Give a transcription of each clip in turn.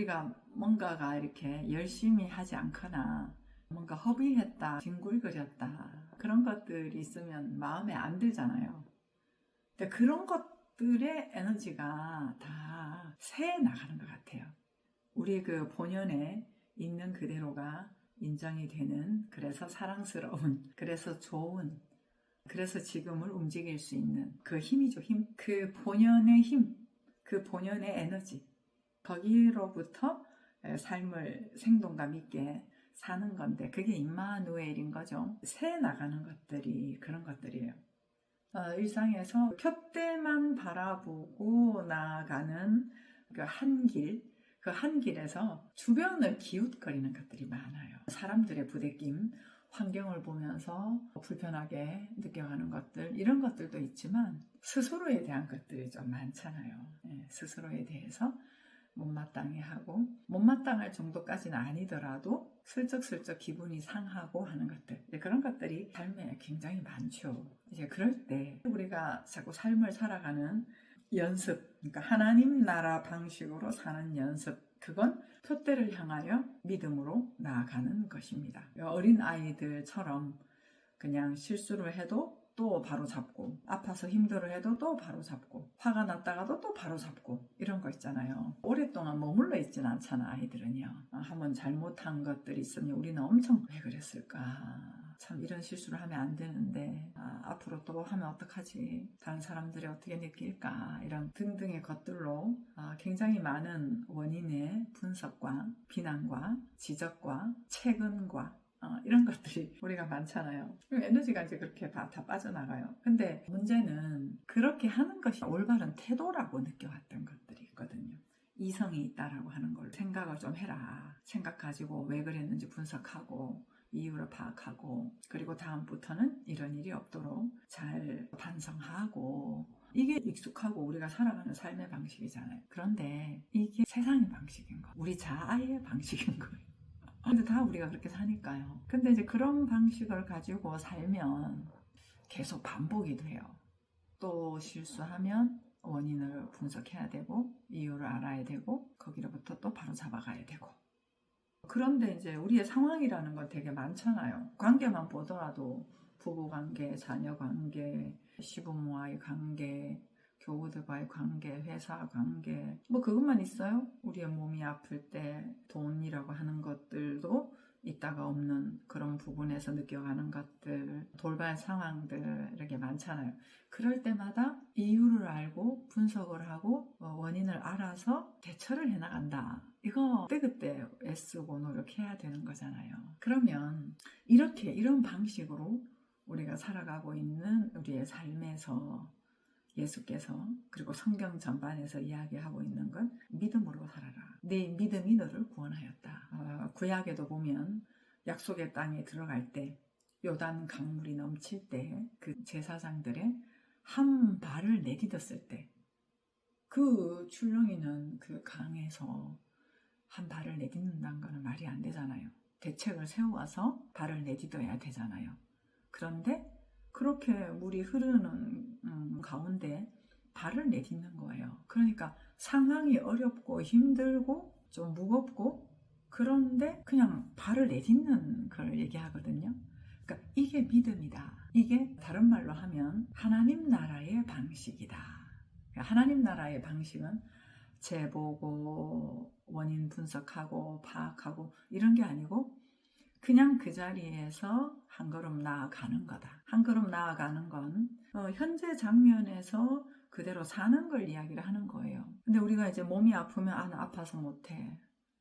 우리가 뭔가가 이렇게 열심히 하지 않거나 뭔가 허비했다, 뒹굴거렸다 그런 것들이 있으면 마음에 안 들잖아요. 근데 그런 것들의 에너지가 다 새에 나가는 것 같아요. 우리 그 본연에 있는 그대로가 인정이 되는 그래서 사랑스러운 그래서 좋은 그래서 지금을 움직일 수 있는 그 힘이죠 힘 그 본연의 힘 그 본연의 에너지 거기로부터 삶을 생동감 있게 사는 건데 그게 임마누엘인 거죠 새 나가는 것들이 그런 것들이에요 어, 일상에서 푯대만 바라보고 나아가는 그 한 길, 그 한 길에서 주변을 기웃거리는 것들이 많아요. 사람들의 부대낌, 환경을 보면서 불편하게 느껴가는 것들, 이런 것들도 있지만 스스로에 대한 것들이 좀 많잖아요. 예, 스스로에 대해서 못마땅해 하고, 못마땅할 정도까지는 아니더라도 슬쩍슬쩍 기분이 상하고 하는 것들. 그런 것들이 삶에 굉장히 많죠. 이제 그럴 때 우리가 자꾸 삶을 살아가는 연습, 그러니까 하나님 나라 방식으로 사는 연습, 그건 표대를 향하여 믿음으로 나아가는 것입니다. 어린 아이들처럼 그냥 실수를 해도 또 바로 잡고 아파서 힘들어 해도 또 바로 잡고 화가 났다가도 또 바로 잡고 이런 거 있잖아요. 오랫동안 머물러 있진 않잖아 아이들은요. 한번 잘못한 것들이 있으면 우리는 엄청 왜 그랬을까 참 이런 실수를 하면 안 되는데 아, 앞으로 또 하면 어떡하지 다른 사람들이 어떻게 느낄까 이런 등등의 것들로 아, 굉장히 많은 원인의 분석과 비난과 지적과 체근과 어, 이런 것들이 우리가 많잖아요. 에너지가 이제 그렇게 다, 다 빠져나가요. 근데 문제는 그렇게 하는 것이 올바른 태도라고 느껴왔던 것들이 있거든요. 이성이 있다라고 하는 걸 생각을 좀 해라. 생각 가지고 왜 그랬는지 분석하고 이유를 파악하고 그리고 다음부터는 이런 일이 없도록 잘 반성하고 이게 익숙하고 우리가 살아가는 삶의 방식이잖아요. 그런데 이게 세상의 방식인 거, 우리 자아의 방식인 거예요. 근데 다 우리가 그렇게 사니까요. 근데 이제 그런 방식을 가지고 살면 계속 반복이 돼요. 또 실수하면 원인을 분석해야 되고 이유를 알아야 되고 거기로부터 또 바로 잡아가야 되고 그런데 이제 우리의 상황이라는 건 되게 많잖아요. 관계만 보더라도 부부 관계, 자녀 관계, 시부모와의 관계, 교우들과의 관계, 회사 관계, 뭐 그것만 있어요? 우리의 몸이 아플 때 돈이라고 하는 것들도 있다가 없는 그런 부분에서 느껴가는 것들, 돌발 상황들 이렇게 많잖아요. 그럴 때마다 이유를 알고 분석을 하고 어, 원인을 알아서 대처를 해나간다. 이거 그때그때 애쓰고 노력해야 되는 거잖아요. 그러면 이렇게 이런 방식으로 우리가 살아가고 있는 우리의 삶에서 예수께서 그리고 성경 전반에서 이야기하고 있는 건 믿음으로 살아라. 내 믿음이 너를 구원하였다. 어, 구약에도 보면 약속의 땅에 들어갈 때 요단 강물이 넘칠 때 그 제사장들의 한 발을 내딛었을 때 그 출렁이는 그 강에서 한 발을 내딛는다는 거는 말이 안 되잖아요. 대책을 세워서 발을 내딛어야 되잖아요. 그런데 그렇게 물이 흐르는 음, 가운데 발을 내딛는 거예요. 그러니까 상황이 어렵고 힘들고 좀 무겁고 그런데 그냥 발을 내딛는 걸 얘기하거든요. 그러니까 이게 믿음이다. 이게 다른 말로 하면 하나님 나라의 방식이다. 그러니까 하나님 나라의 방식은 재보고 원인 분석하고 파악하고 이런 게 아니고 그냥 그 자리에서 한 걸음 나아가는 거다. 한 걸음 나아가는 건 어, 현재 장면에서 그대로 사는 걸 이야기를 하는 거예요. 근데 우리가 이제 몸이 아프면 아, 나 아파서 못해.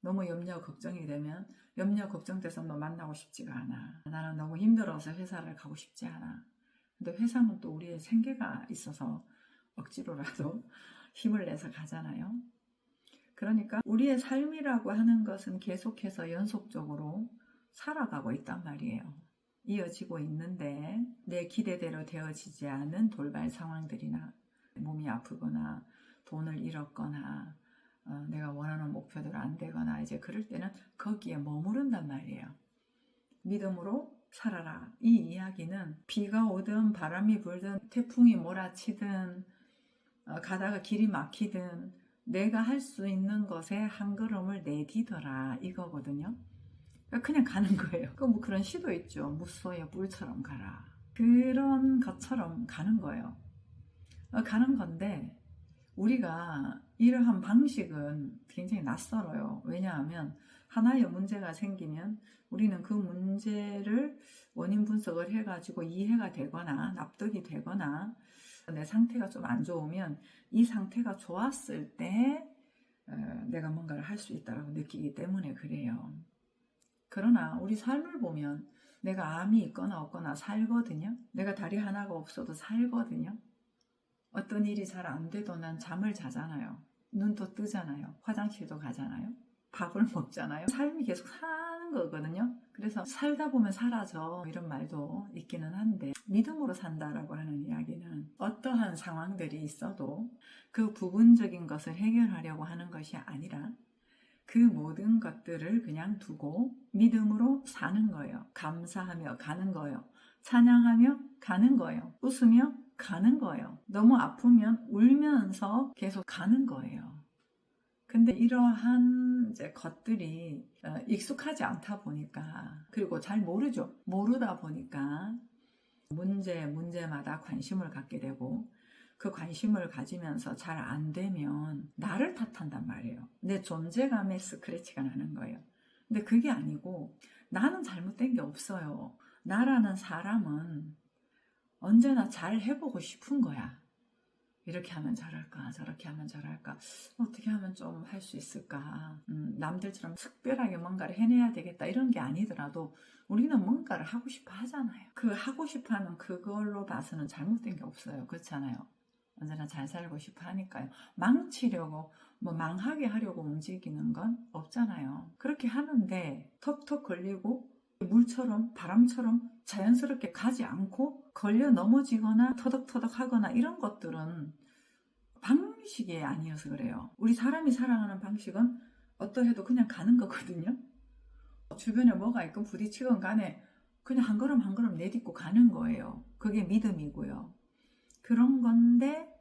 너무 염려 걱정이 되면 염려 걱정돼서 너 만나고 싶지가 않아. 나는 너무 힘들어서 회사를 가고 싶지 않아. 근데 회사는 또 우리의 생계가 있어서 억지로라도 힘을 내서 가잖아요. 그러니까 우리의 삶이라고 하는 것은 계속해서 연속적으로 살아가고 있단 말이에요. 이어지고 있는데 내 기대대로 되어지지 않은 돌발 상황들이나 몸이 아프거나 돈을 잃었거나 어, 내가 원하는 목표대로 안 되거나 이제 그럴 때는 거기에 머무른단 말이에요. 믿음으로 살아라. 이 이야기는 비가 오든 바람이 불든 태풍이 몰아치든 어, 가다가 길이 막히든 내가 할 수 있는 것에 한 걸음을 내디뎌라 이거거든요. 그냥 가는 거예요. 그뭐 그런 시도 있죠. 무소의 뿔처럼 가라. 그런 것처럼 가는 거예요. 어, 가는 건데 우리가 이러한 방식은 굉장히 낯설어요. 왜냐하면 하나의 문제가 생기면 우리는 그 문제를 원인 분석을 해가지고 이해가 되거나 납득이 되거나 내 상태가 좀 안 좋으면 이 상태가 좋았을 때 어, 내가 뭔가를 할 수 있다고 느끼기 때문에 그래요. 그러나 우리 삶을 보면 내가 암이 있거나 없거나 살거든요. 내가 다리 하나가 없어도 살거든요. 어떤 일이 잘 안 돼도 난 잠을 자잖아요. 눈도 뜨잖아요. 화장실도 가잖아요. 밥을 먹잖아요. 삶이 계속 사는 거거든요. 그래서 살다 보면 사라져 이런 말도 있기는 한데 믿음으로 산다라고 하는 이야기는 어떠한 상황들이 있어도 그 부분적인 것을 해결하려고 하는 것이 아니라 그 모든 것들을 그냥 두고 믿음으로 사는 거예요. 감사하며 가는 거예요. 찬양하며 가는 거예요. 웃으며 가는 거예요. 너무 아프면 울면서 계속 가는 거예요. 근데 이러한 이제 것들이 어, 익숙하지 않다 보니까 그리고 잘 모르죠. 모르다 보니까 문제 문제마다 관심을 갖게 되고 그 관심을 가지면서 잘 안 되면 나를 탓한단 말이에요. 내 존재감에 스크래치가 나는 거예요. 근데 그게 아니고 나는 잘못된 게 없어요. 나라는 사람은 언제나 잘 해보고 싶은 거야. 이렇게 하면 잘할까, 저렇게 하면 잘할까, 어떻게 하면 좀 할 수 있을까, 음, 남들처럼 특별하게 뭔가를 해내야 되겠다, 이런 게 아니더라도 우리는 뭔가를 하고 싶어 하잖아요. 그 하고 싶어 하는 그걸로 봐서는 잘못된 게 없어요. 그렇잖아요. 언제나 잘 살고 싶어 하니까요. 망치려고, 뭐 망하게 하려고 움직이는 건 없잖아요. 그렇게 하는데 턱턱 걸리고 물처럼 바람처럼 자연스럽게 가지 않고 걸려 넘어지거나 터덕터덕 하거나 이런 것들은 방식이 아니어서 그래요. 우리 사람이 살아가는 방식은 어떠해도 그냥 가는 거거든요. 주변에 뭐가 있건 부딪히건 간에 그냥 한 걸음 한 걸음 내딛고 가는 거예요. 그게 믿음이고요. 그런 건데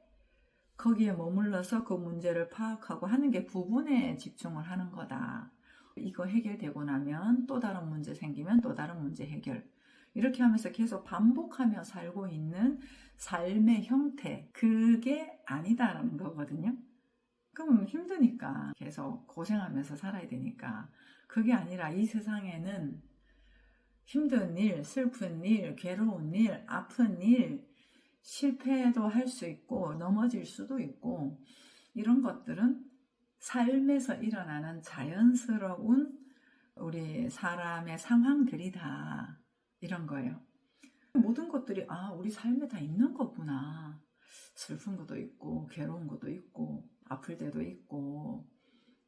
거기에 머물러서 그 문제를 파악하고 하는 게 부분에 집중을 하는 거다. 이거 해결되고 나면 또 다른 문제 생기면 또 다른 문제 해결. 이렇게 하면서 계속 반복하며 살고 있는 삶의 형태. 그게 아니다라는 거거든요. 그럼 힘드니까 계속 고생하면서 살아야 되니까. 그게 아니라 이 세상에는 힘든 일, 슬픈 일, 괴로운 일, 아픈 일, 실패도 할 수 있고, 넘어질 수도 있고, 이런 것들은 삶에서 일어나는 자연스러운 우리 사람의 상황들이다. 이런 거예요. 모든 것들이, 아, 우리 삶에 다 있는 거구나. 슬픈 것도 있고, 괴로운 것도 있고, 아플 때도 있고,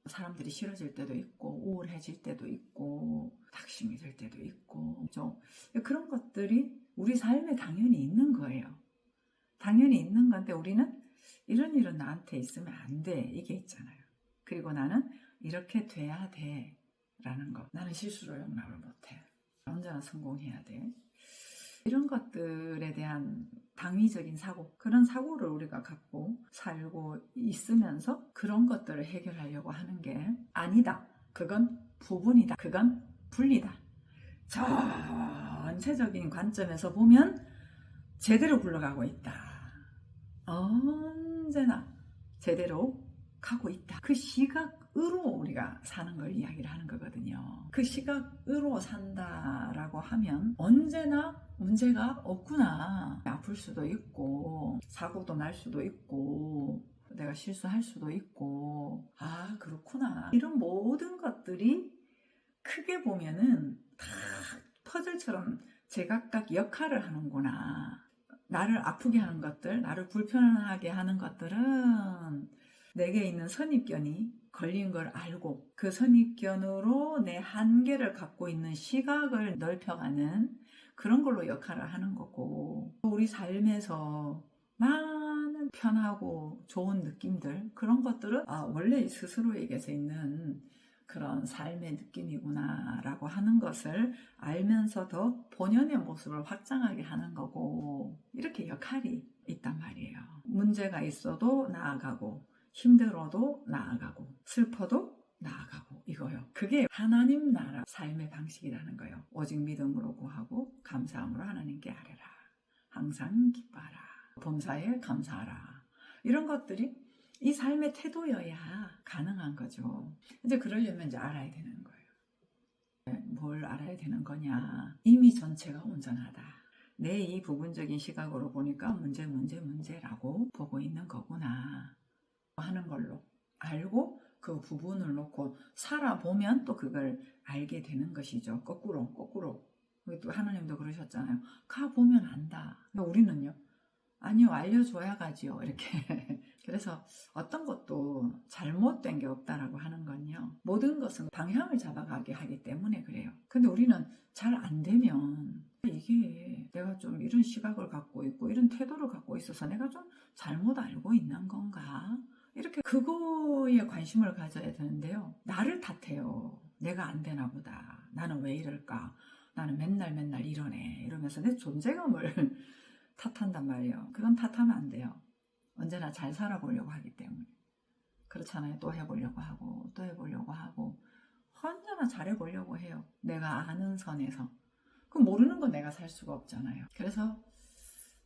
사람들이 싫어질 때도 있고, 우울해질 때도 있고, 낙심이 될 때도 있고, 그죠? 그런 것들이 우리 삶에 당연히 있는 거예요. 당연히 있는 건데, 우리는 이런 일은 나한테 있으면 안 돼. 이게 있잖아요. 그리고 나는 이렇게 돼야 돼. 라는 거. 나는 실수를 용납을 못 해. 언제나 성공해야 돼. 이런 것들에 대한 당위적인 사고, 그런 사고를 우리가 갖고 살고 있으면서 그런 것들을 해결하려고 하는 게 아니다. 그건 부분이다. 그건 분리다. 전체적인 관점에서 보면 제대로 굴러가고 있다. 언제나 제대로 가고 있다. 그 시각으로 우리가 사는 걸 이야기를 하는 거거든요. 그 시각으로 산다라고 하면 언제나 문제가 없구나. 아플 수도 있고, 사고도 날 수도 있고, 내가 실수할 수도 있고, 아, 그렇구나. 이런 모든 것들이 크게 보면은 다 퍼즐처럼 제각각 역할을 하는구나. 나를 아프게 하는 것들, 나를 불편하게 하는 것들은 내게 있는 선입견이 걸린 걸 알고 그 선입견으로 내 한계를 갖고 있는 시각을 넓혀가는 그런 걸로 역할을 하는 거고. 우리 삶에서 많은 편하고 좋은 느낌들 그런 것들은 아, 원래 스스로에게서 있는 그런 삶의 느낌이구나 라고 하는 것을 알면서도 본연의 모습을 확장하게 하는 거고 이렇게 역할이 있단 말이에요 문제가 있어도 나아가고 힘들어도 나아가고 슬퍼도 나아가고 이거요. 그게 하나님 나라 삶의 방식이라는 거예요. 오직 믿음으로 구하고 감사함으로 하나님께 아뢰라. 항상 기뻐하라. 범사에 감사하라. 이런 것들이 이 삶의 태도여야 가능한 거죠. 이제 그러려면 이제 알아야 되는 거예요. 뭘 알아야 되는 거냐. 이미 전체가 온전하다. 내 이 부분적인 시각으로 보니까 문제, 문제, 문제라고 보고 있는 거구나. 하는 걸로 알고 그 부분을 놓고 살아보면 또 그걸 알게 되는 것이죠. 거꾸로, 거꾸로. 또 하나님도 그러셨잖아요. 가보면 안다. 근데 우리는요? 아니요, 알려줘야 가지요. 이렇게. 그래서 어떤 것도 잘못된 게 없다라고 하는 건요. 모든 것은 방향을 잡아가게 하기 때문에 그래요. 근데 우리는 잘 안 되면 이게 내가 좀 이런 시각을 갖고 있고 이런 태도를 갖고 있어서 내가 좀 잘못 알고 있는 건가? 이렇게 그거에 관심을 가져야 되는데요. 나를 탓해요. 내가 안 되나 보다. 나는 왜 이럴까? 나는 맨날 맨날 이러네. 이러면서 내 존재감을 탓한단 말이에요. 그건 탓하면 안 돼요. 언제나 잘 살아보려고 하기 때문에. 그렇잖아요. 또 해보려고 하고, 또 해보려고 하고, 언제나 잘해보려고 해요. 내가 아는 선에서. 그 모르는 건 내가 살 수가 없잖아요. 그래서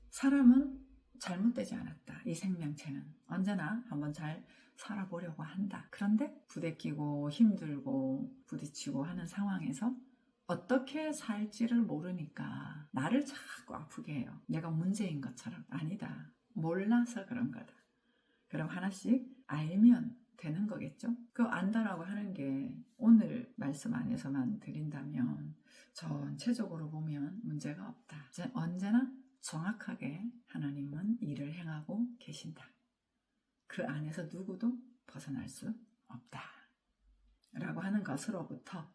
사람은 잘못되지 않았다. 이 생명체는 언제나 한번 잘 살아보려고 한다. 그런데 부대끼고 힘들고 부딪히고 하는 상황에서 어떻게 살지를 모르니까 나를 자꾸 아프게 해요. 내가 문제인 것처럼 아니다. 몰라서 그런 거다. 그럼 하나씩 알면 되는 거겠죠? 그 안다라고 하는 게 오늘 말씀 안에서만 드린다면 전체적으로 보면 문제가 없다. 언제나 정확하게 하나님은 일을 행하고 계신다. 그 안에서 누구도 벗어날 수 없다. 라고 하는 것으로부터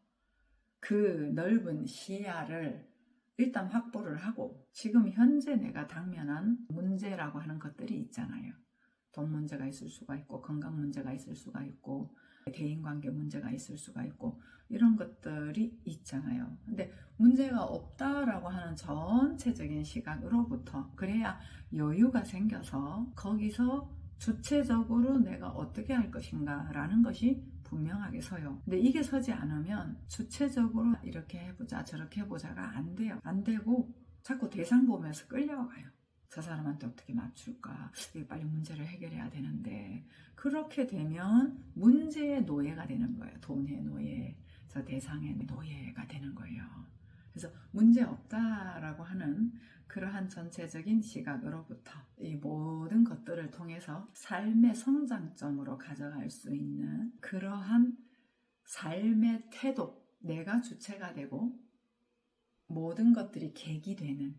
그 넓은 시야를 일단 확보를 하고 지금 현재 내가 당면한 문제라고 하는 것들이 있잖아요. 돈 문제가 있을 수가 있고 건강 문제가 있을 수가 있고 대인관계 문제가 있을 수가 있고 이런 것들이 있잖아요. 근데 문제가 없다라고 하는 전체적인 시각으로부터 그래야 여유가 생겨서 거기서 주체적으로 내가 어떻게 할 것인가라는 것이 분명하게 서요. 근데 이게 서지 않으면 주체적으로 이렇게 해보자 저렇게 해보자가 안 돼요. 안 되고 자꾸 대상 보면서 끌려가요. 저 사람한테 어떻게 맞출까? 빨리 문제를 해결해야 되는데 그렇게 되면 문제의 노예가 되는 거예요. 돈의 노예, 저 대상의 노예가 되는 거예요. 그래서 문제 없다라고 하는 그러한 전체적인 시각으로부터 이 모든 것들을 통해서 삶의 성장점으로 가져갈 수 있는 그러한 삶의 태도, 내가 주체가 되고 모든 것들이 계기 되는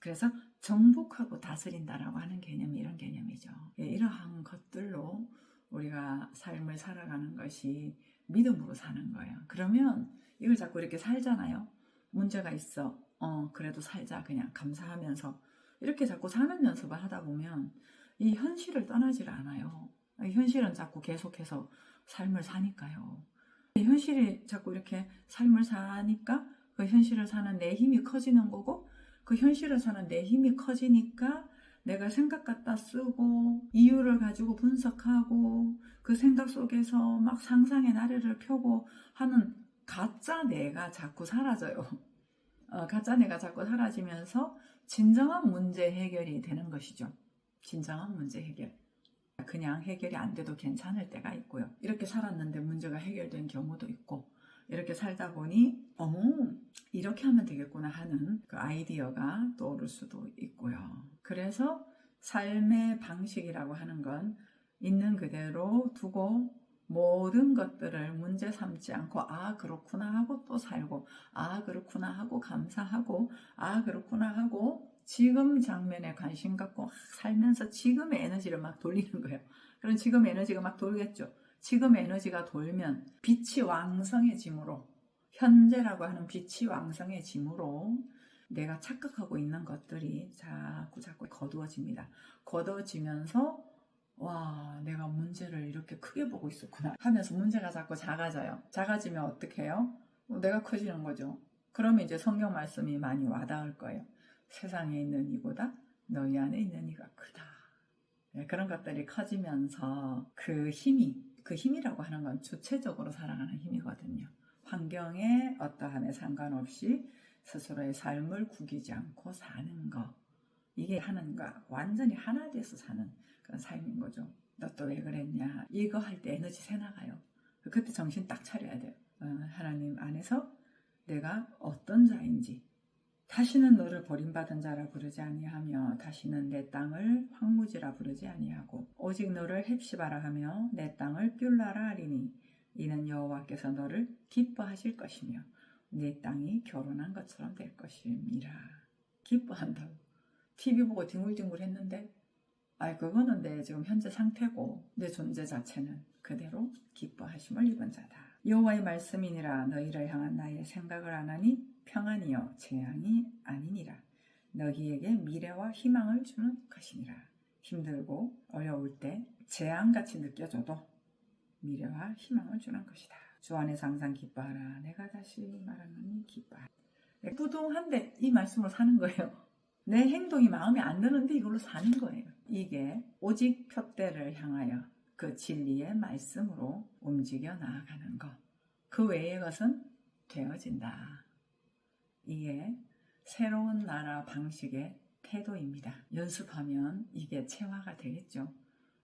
그래서 정복하고 다스린다라고 하는 개념이 이런 개념이죠. 예, 이러한 것들로 우리가 삶을 살아가는 것이 믿음으로 사는 거예요. 그러면 이걸 자꾸 이렇게 살잖아요. 문제가 있어. 어, 그래도 살자. 그냥 감사하면서. 이렇게 자꾸 사는 연습을 하다 보면 이 현실을 떠나질 않아요. 이 현실은 자꾸 계속해서 삶을 사니까요. 현실이 자꾸 이렇게 삶을 사니까 그 현실을 사는 내 힘이 커지는 거고 그 현실을 사는 내 힘이 커지니까 내가 생각 갖다 쓰고 이유를 가지고 분석하고 그 생각 속에서 막 상상의 나래를 펴고 하는 가짜 내가 자꾸 사라져요. 어, 가짜 내가 자꾸 사라지면서 진정한 문제 해결이 되는 것이죠. 진정한 문제 해결. 그냥 해결이 안 돼도 괜찮을 때가 있고요. 이렇게 살았는데 문제가 해결된 경우도 있고, 이렇게 살다 보니, 어머, 이렇게 하면 되겠구나 하는 그 아이디어가 떠오를 수도 있고요. 그래서 삶의 방식이라고 하는 건 있는 그대로 두고 모든 것들을 문제 삼지 않고 아 그렇구나 하고 또 살고 아 그렇구나 하고 감사하고 아 그렇구나 하고 지금 장면에 관심 갖고 살면서 지금의 에너지를 막 돌리는 거예요. 그럼 지금 에너지가 막 돌겠죠. 지금 에너지가 돌면 빛이 왕성해짐으로 현재라고 하는 빛이 왕성해짐으로 내가 착각하고 있는 것들이 자꾸 자꾸 거두어집니다. 거두어지면서 와, 내가 문제를 이렇게 크게 보고 있었구나 하면서 문제가 자꾸 작아져요. 작아지면 어떻게 해요? 어, 내가 커지는 거죠. 그러면 이제 성경 말씀이 많이 와닿을 거예요. 세상에 있는 이보다 너희 안에 있는 이가 크다. 네, 그런 것들이 커지면서 그 힘이 그 힘이라고 하는 건 주체적으로 살아가는 힘이거든요. 환경에 어떠함에 상관없이 스스로의 삶을 구기지 않고 사는 거 이게 하나님과 완전히 하나 돼서 사는 그런 삶인 거죠. 너 또 왜 그랬냐 이거 할 때 에너지 새 나가요. 그때 정신 딱 차려야 돼요. 어, 하나님 안에서 내가 어떤 자인지 다시는 너를 버림받은 자라 부르지 아니하며 다시는 내 땅을 황무지라 부르지 아니하고 오직 너를 헵시바라 하며 내 땅을 뷸라라 하리니 이는 여호와께서 너를 기뻐하실 것이며 내 땅이 결혼한 것처럼 될 것임이라 기뻐한다고 TV 보고 뒹굴뒹굴 했는데 아이 그거는 내 지금 현재 상태고 내 존재 자체는 그대로 기뻐하심을 입은 자다. 여호와의 말씀이니라. 너희를 향한 나의 생각을 안 하니 평안이요 재앙이 아니니라. 너희에게 미래와 희망을 주는 것이니라. 힘들고 어려울 때 재앙같이 느껴져도 미래와 희망을 주는 것이다. 주 안에서 항상 기뻐하라. 내가 다시 말하노니 기뻐하라. 부동한데 이 말씀으로 사는 거예요. 내 행동이 마음에 안 드는데 이걸로 사는 거예요 이게 오직 표대를 향하여 그 진리의 말씀으로 움직여 나아가는 것. 그 외의 것은 되어진다. 이게 새로운 나라 방식의 태도입니다. 연습하면 이게 체화가 되겠죠.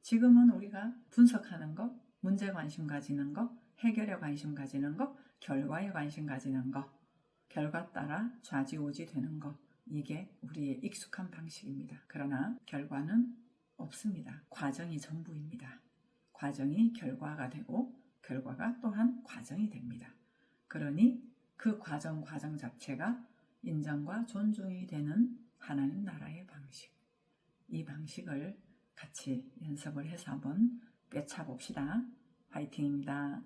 지금은 우리가 분석하는 것, 문제 관심 가지는 것, 해결에 관심 가지는 것, 결과에 관심 가지는 것, 결과 따라 좌지우지 되는 것. 이게 우리의 익숙한 방식입니다. 그러나 결과는 없습니다. 과정이 전부입니다. 과정이 결과가 되고 결과가 또한 과정이 됩니다. 그러니 그 과정 과정 자체가 인정과 존중이 되는 하나님 나라의 방식. 이 방식을 같이 연습을 해서 한번 꿰차 봅시다. 화이팅입니다.